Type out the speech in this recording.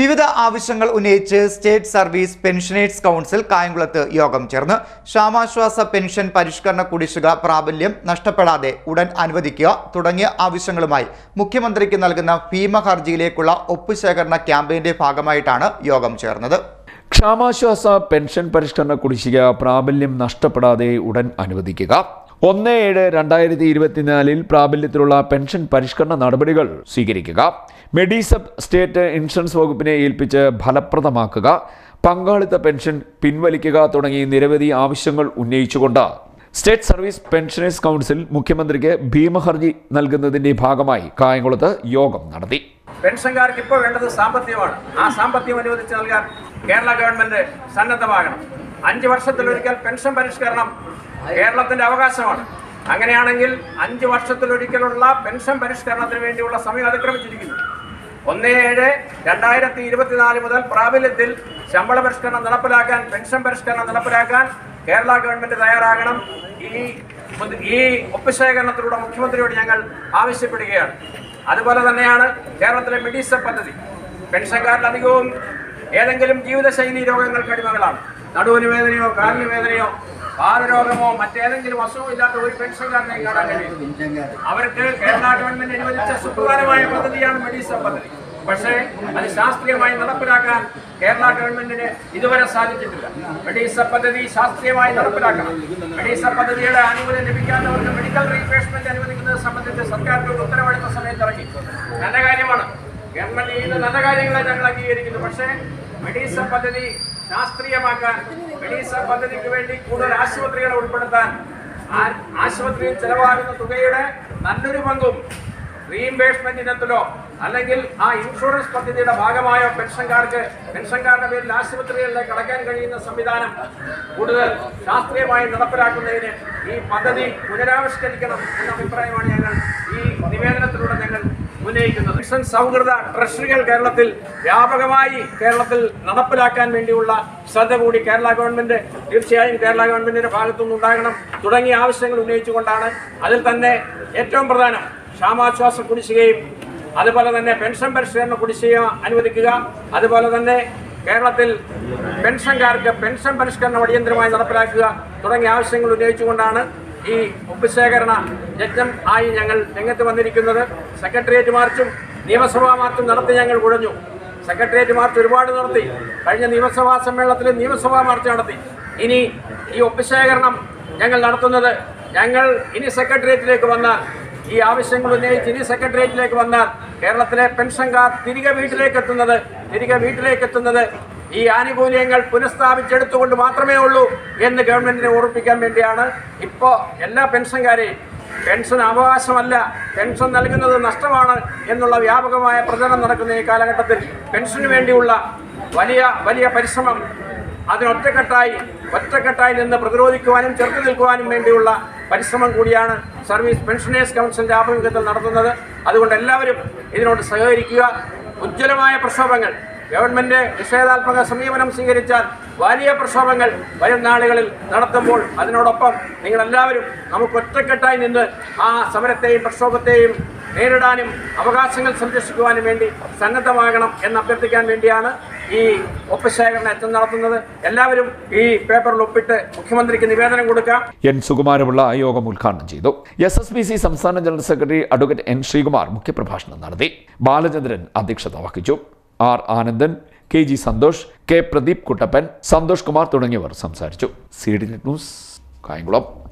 വിവിധ ആവശ്യങ്ങൾ ഉന്നയിച്ച് സ്റ്റേറ്റ് സർവീസ് പെൻഷനേഴ്സ് കൗൺസിൽ കായംകുളത്ത് യോഗം ചേർന്ന്. ക്ഷാമാശ്വാസ പെൻഷൻ പരിഷ്കരണ കുടിശ്ശിക പ്രാബല്യം നഷ്ടപ്പെടാതെ ഉടൻ അനുവദിക്കുക തുടങ്ങിയ ആവശ്യങ്ങളുമായി മുഖ്യമന്ത്രിക്ക് നൽകുന്ന ഭീമ ഹർജിയിലേക്കുള്ള ഒപ്പുശേഖരണ ക്യാമ്പയിന്റെ ഭാഗമായിട്ടാണ് യോഗം ചേർന്നത്. ക്ഷാമാശ്വാസ പെൻഷൻ പരിഷ്കരണ കുടിശ്ശിക പ്രാബല്യം നഷ്ടപ്പെടാതെ ഉടൻ അനുവദിക്കുക. ഒന്ന് ഏഴ് രണ്ടായിരത്തി ഇരുപത്തിനാലിൽ പ്രാബല്യത്തിലുള്ള പെൻഷൻ പരിഷ്കരണ നടപടികൾ സ്വീകരിക്കുക. മെഡിസബ് സ്റ്റേറ്റ് ഇൻഷുറൻസ് വകുപ്പിനെ ഏൽപ്പിച്ച് ഫലപ്രദമാക്കുക. പങ്കാളിത്ത പെൻഷൻ പിൻവലിക്കുക തുടങ്ങി നിരവധി ആവശ്യങ്ങൾ ഉന്നയിച്ചുകൊണ്ട് സ്റ്റേറ്റ് സർവീസ് പെൻഷനേഴ്സ് കൗൺസിൽ മുഖ്യമന്ത്രിക്ക് ഭീമഹർജി നൽകുന്നതിന്റെ ഭാഗമായി കായംകുളത്ത് യോഗം നടത്തി. പെൻഷൻകാർക്ക് ഇപ്പോൾ വേണ്ടത് സാമ്പത്തികമാണ്. ആ സാമ്പത്തികം അനുവദിച്ച് നൽകാൻ കേരള ഗവൺമെന്റ് സന്നദ്ധമാകണം. അഞ്ച് വർഷത്തിലൊരിക്കൽ പെൻഷൻ പരിഷ്കരണം കേരളത്തിന്റെ അവകാശമാണ്. അങ്ങനെയാണെങ്കിൽ അഞ്ച് വർഷത്തിലൊരിക്കലുള്ള പെൻഷൻ പരിഷ്കരണത്തിന് വേണ്ടിയുള്ള സമയം അതിക്രമിച്ചിരിക്കുന്നു. ഒന്ന് ഏഴ് രണ്ടായിരത്തി ഇരുപത്തിനാല് മുതൽ പ്രാബല്യത്തിൽ ശമ്പള പരിഷ്കരണം നടപ്പിലാക്കാൻ പെൻഷൻ പരിഷ്കരണം നടപ്പിലാക്കാൻ കേരള ഗവൺമെന്റ് തയ്യാറാകണം. ഈ ഈ ഒപ്പുശേഖരണത്തിലൂടെ മുഖ്യമന്ത്രിയോട് ഞങ്ങൾ ആവശ്യപ്പെടുകയാണ്. അതുപോലെ തന്നെയാണ് കേരളത്തിലെ മെഡിസ പദ്ധതി. പെൻഷൻകാരിൽ അധികവും ഏതെങ്കിലും ജീവിതശൈലി രോഗങ്ങൾക്ക് അടിമകളാണ്. നടുവിന് വേദനയോ കാലിന് വേദനയോ പാതരോഗമോ മറ്റേതെങ്കിലും അസുഖം ഇല്ലാത്ത ഒരു പെൻഷൻകാരനെ കാണാൻ കഴിയും. അവർക്ക് കേരള ഗവൺമെന്റ് അനുവദിച്ച സുപ്രധാനമായ പദ്ധതിയാണ് മെഡിസ പദ്ധതി. പക്ഷേ അത് ശാസ്ത്രീയമായി നടപ്പിലാക്കാൻ കേരള ഗവൺമെന്റിന് ഇതുവരെ സാധിച്ചിട്ടില്ല. മെഡീസ പദ്ധതി ശാസ്ത്രീയമായി നടപ്പിലാക്കണം. മെഡീസ പദ്ധതിയുടെ അനുകൂലം ലഭിക്കാത്തവർക്ക് മെഡിക്കൽ റീപ്ലേസ്മെന്റ് അനുവദിക്കുന്നത് സംബന്ധിച്ച് സർക്കാരിന്റെ ഒരു ഉത്തരവെടുത്ത സമയത്ത് ഇറങ്ങി. നല്ല കാര്യമാണ്. ഗവൺമെന്റ് ചെയ്യുന്ന നല്ല കാര്യങ്ങളെ ഞങ്ങൾ അംഗീകരിക്കുന്നു. പക്ഷേ മെഡീസ പദ്ധതി ശാസ്ത്രീയമാക്കാൻ ഗണീസ പദ്ധതിക്ക് വേണ്ടി കൂടുതൽ ആശുപത്രികളെ ഉൾപ്പെടുത്താൻ ആശുപത്രിയിൽ ചെലവാകുന്ന തുകയുടെ നല്ലൊരു പങ്കും റീഇംബേഴ്സ്മെന്റ് ഇനത്തിലോ അല്ലെങ്കിൽ ആ ഇൻഷുറൻസ് പദ്ധതിയുടെ ഭാഗമായോ പെൻഷൻകാർക്ക് പെൻഷൻകാരുടെ പേരിൽ ആശുപത്രികളിലേക്ക് കടക്കാൻ കഴിയുന്ന സംവിധാനം കൂടുതൽ ശാസ്ത്രീയമായി നടപ്പിലാക്കുന്നതിന് ഈ പദ്ധതി പുനരാവിഷ്കരിക്കണം എന്ന അഭിപ്രായമാണ് ഞങ്ങൾ ഈ നിവേദനത്തിലൂടെ ഞങ്ങൾ ഉന്നയിക്കുന്നത് സൗഹൃദ ട്രഷറികൾ കേരളത്തിൽ വ്യാപകമായി കേരളത്തിൽ നടപ്പിലാക്കാൻ വേണ്ടിയുള്ള ശ്രദ്ധ കൂടി കേരള ഗവൺമെന്റ് തീർച്ചയായും കേരള ഗവൺമെന്റിന്റെ ഭാഗത്തുനിന്ന് ഉണ്ടാകണം. തുടങ്ങിയ ആവശ്യങ്ങൾ ഉന്നയിച്ചുകൊണ്ടാണ് അതിൽ തന്നെ ഏറ്റവും പ്രധാനം ക്ഷാമാശ്വാസ കുടിശ്ശികയും അതുപോലെ തന്നെ പെൻഷൻ പരിഷ്കരണ കുടിശ്ശിക അനുവദിക്കുക അതുപോലെ തന്നെ കേരളത്തിൽ പെൻഷൻകാർക്ക് പെൻഷൻ പരിഷ്കരണം അടിയന്തരമായി നടപ്പിലാക്കുക തുടങ്ങിയ ആവശ്യങ്ങൾ ഉന്നയിച്ചുകൊണ്ടാണ് ഈ ഒപ്പുശേഖരണ യജ്ഞം ആയി ഞങ്ങൾ രംഗത്ത് വന്നിരിക്കുന്നത്. സെക്രട്ടേറിയറ്റ് മാർച്ചും നിയമസഭാ മാർച്ചും നടത്തി ഞങ്ങൾ കുഴഞ്ഞു. സെക്രട്ടേറിയറ്റ് മാർച്ച് ഒരുപാട് നടത്തി. കഴിഞ്ഞ നിയമസഭാ സമ്മേളനത്തിൽ നിയമസഭാ മാർച്ച് നടത്തി. ഇനി ഈ ഒപ്പുശേഖരണം ഞങ്ങൾ നടത്തുന്നത് ഞങ്ങൾ ഇനി സെക്രട്ടേറിയറ്റിലേക്ക് വന്നാൽ ഈ ആവശ്യങ്ങൾ ഉന്നയിച്ച് ഇനി സെക്രട്ടേറിയറ്റിലേക്ക് വന്നാൽ കേരളത്തിലെ പെൻഷൻകാർ തിരികെ വീട്ടിലേക്ക് എത്തുന്നത് തിരികെ വീട്ടിലേക്ക് എത്തുന്നത് ഈ ആനുകൂല്യങ്ങൾ പുനഃസ്ഥാപിച്ചെടുത്തുകൊണ്ട് മാത്രമേ ഉള്ളൂ എന്ന് ഗവൺമെന്റിനെ ഓർമ്മിപ്പിക്കാൻ വേണ്ടിയാണ് ഇപ്പോൾ എല്ലാ പെൻഷൻകാരെയും പെൻഷൻ അവകാശമല്ല പെൻഷൻ നൽകുന്നത് നഷ്ടമാണ് എന്നുള്ള വ്യാപകമായ പ്രചരണം നടക്കുന്ന ഈ കാലഘട്ടത്തിൽ പെൻഷന് വേണ്ടിയുള്ള വലിയ വലിയ പരിശ്രമം അതിനൊറ്റക്കെട്ടായി ഒറ്റക്കെട്ടായി നിന്ന് പ്രതിരോധിക്കുവാനും ചെറുത്തു നിൽക്കുവാനും വേണ്ടിയുള്ള പരിശ്രമം കൂടിയാണ് സർവീസ് പെൻഷനേഴ്സ് കൗൺസിലിന്റെ ആഭിമുഖ്യത്തിൽ നടത്തുന്നത്. അതുകൊണ്ട് എല്ലാവരും ഇതിനോട് സഹകരിക്കുക. ഉജ്ജ്വലമായ പ്രക്ഷോഭങ്ങൾ ഗവൺമെന്റ് നിഷേധാത്മക സമീപനം സ്വീകരിച്ചാൽ വലിയ പ്രക്ഷോഭങ്ങൾ വരും നാളുകളിൽ നടത്തുമ്പോൾ അതിനോടൊപ്പം നിങ്ങളെല്ലാവരും നമുക്ക് ഒറ്റക്കെട്ടായി നിന്ന് ആ സമരത്തെയും പ്രക്ഷോഭത്തെയും നേരിടാനും അവകാശങ്ങൾ സംരക്ഷിക്കുവാനും വേണ്ടി സന്നദ്ധമാകണം എന്ന് അഭ്യർത്ഥിക്കാൻ വേണ്ടിയാണ് ഈ ഒപ്പുശേഖരണ യജ്ഞം നടത്തുന്നത്. എല്ലാവരും ഈ പേപ്പറിൽ ഒപ്പിട്ട് മുഖ്യമന്ത്രിക്ക് നിവേദനം കൊടുക്കാം. എൻ സുകുമാരമുള്ള യോഗം ഉദ്ഘാടനം ചെയ്തു. എസ് എസ് പി സി സംസ്ഥാന general secretary advocate N Sreekumar മുഖ്യപ്രഭാഷണം നടത്തി. ബാലചന്ദ്രൻ അധ്യക്ഷത വഹിച്ചു. R Anandan K G Santhosh K Pradeep Kuttappan Santhosh Kumar തുടങ്ങിയവർ സംസാരിച്ചു. C D news Kayamkulam.